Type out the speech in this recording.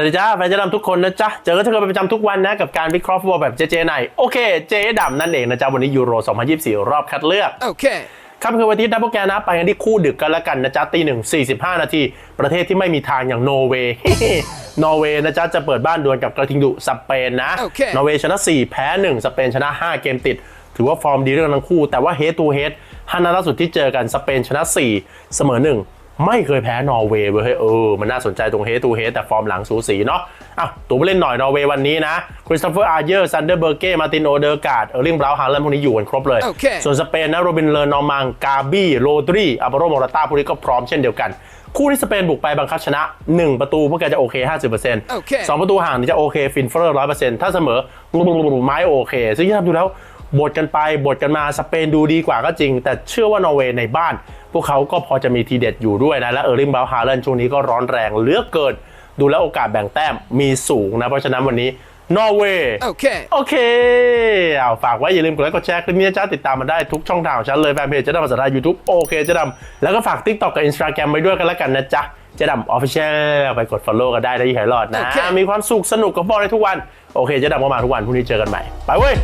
สวัสดีจ้าแฟนเจ๊ดำทุกคนนะจ๊ะ เจอกันทุกคนเป็นประจำทุกวันนะ กับการวิเคราะห์ฟุตบอลแบบเจเจในโอเค เจ๊ดำนั่นเองนะจ๊ะ วันนี้ยูโร 2024 รอบคัดเลือก Okay. ครับคือวันที่ดับเบิลแกนนะไปกันที่คู่ดึกกันแล้วกันนะจ๊ะตีหนึ่งสี่สิบห้านาทีประเทศที่ไม่มีทางอย่างโนเวย์นอร์เวย์นะจ๊ะจะเปิดบ้านดวลกับกระทิงดุสเปนนะโอเคนอร์เวย์ชนะ 4 แพ้ 1 สเปนชนะ 5 เกมติด ถือว่าฟอร์มดีเรื่องทั้งคู่ แต่ว่าเฮด t ูเฮดห้านัดล่าสุดที่เจอกันสเปนชนะ 4 เสมอ 1 ไม่เคยแพ้นอร์เวย์เว้ยเฮ้ยเออ มันน่าสนใจตรงเฮด t ูเฮดแต่ฟอร์มหลังสูสีเนาะอ้าวตัวผู้เล่นหน่อยนอร์เวย์วันนี้นะคริสโตเฟอร์อาร์เยอร์ซันเดอร์เบอร์เก้มาตินโอเดอร์การ์ดเออร์ลิงบราวน์ฮาร์เลนพวกนี้อยู่กันครบเลยโอเคส่วนสเปนนะโรบินเลอร์นอร์มังกาบี้โรดรีอาบาโรโมราต้าพวกนี้ก็พร้อมเช่นเดียวกันคู่ที่สเปนบุกไปบังคับชนะ 1 ประตูพวกแกจะโอเค 50%โอเคสองประตูห่างนี่จะโอเคฟินเฟอร์ร้อยเปอร์เซ็นต์ถ้าเสมอไม้โอเค ซึ่งที่ทำดูแล้ว บทกันไปบทกันมาสเปนดูดีกว่าก็จริง แต่เชื่อว่านอร์เวย์ในบ้าน พวกเขาก็พอจะมีทีเด็ดอยู่ด้วยนะ และเออร์ลิงบราวน์ฮาร์เลนช่วงนี้ก็ร้อนแรงเหลือเกิน ดูแล้วโอกาสแบ่งแต้มมีสูงนะ เพราะฉะนั้นวันนี้นอร์เวย์ Okay. โอเคเอาฝากไว้ อย่าลืมกดไลค์กดแชร์คลิปนี้นะจ้าติดตามมาได้ทุกช่องทางของฉันเลยแฟนเพจเจะดำภาษาไทยยูทูบโอเคเจะดำแล้วก็ฝาก t ิ k t o k กับ Instagram ไว้ด้วยกันแล้วกันนะจ๊ะเจะดำออฟฟิเชียลไปกด Follow กันได้นะยี่ห้อรอดนะโอเคมีความสุขสนุกกับบอลในทุกวัน โอเคเจะดำก็มาทุกวันพรุ่งนี้เจอกันใหม่ ไปเว้ย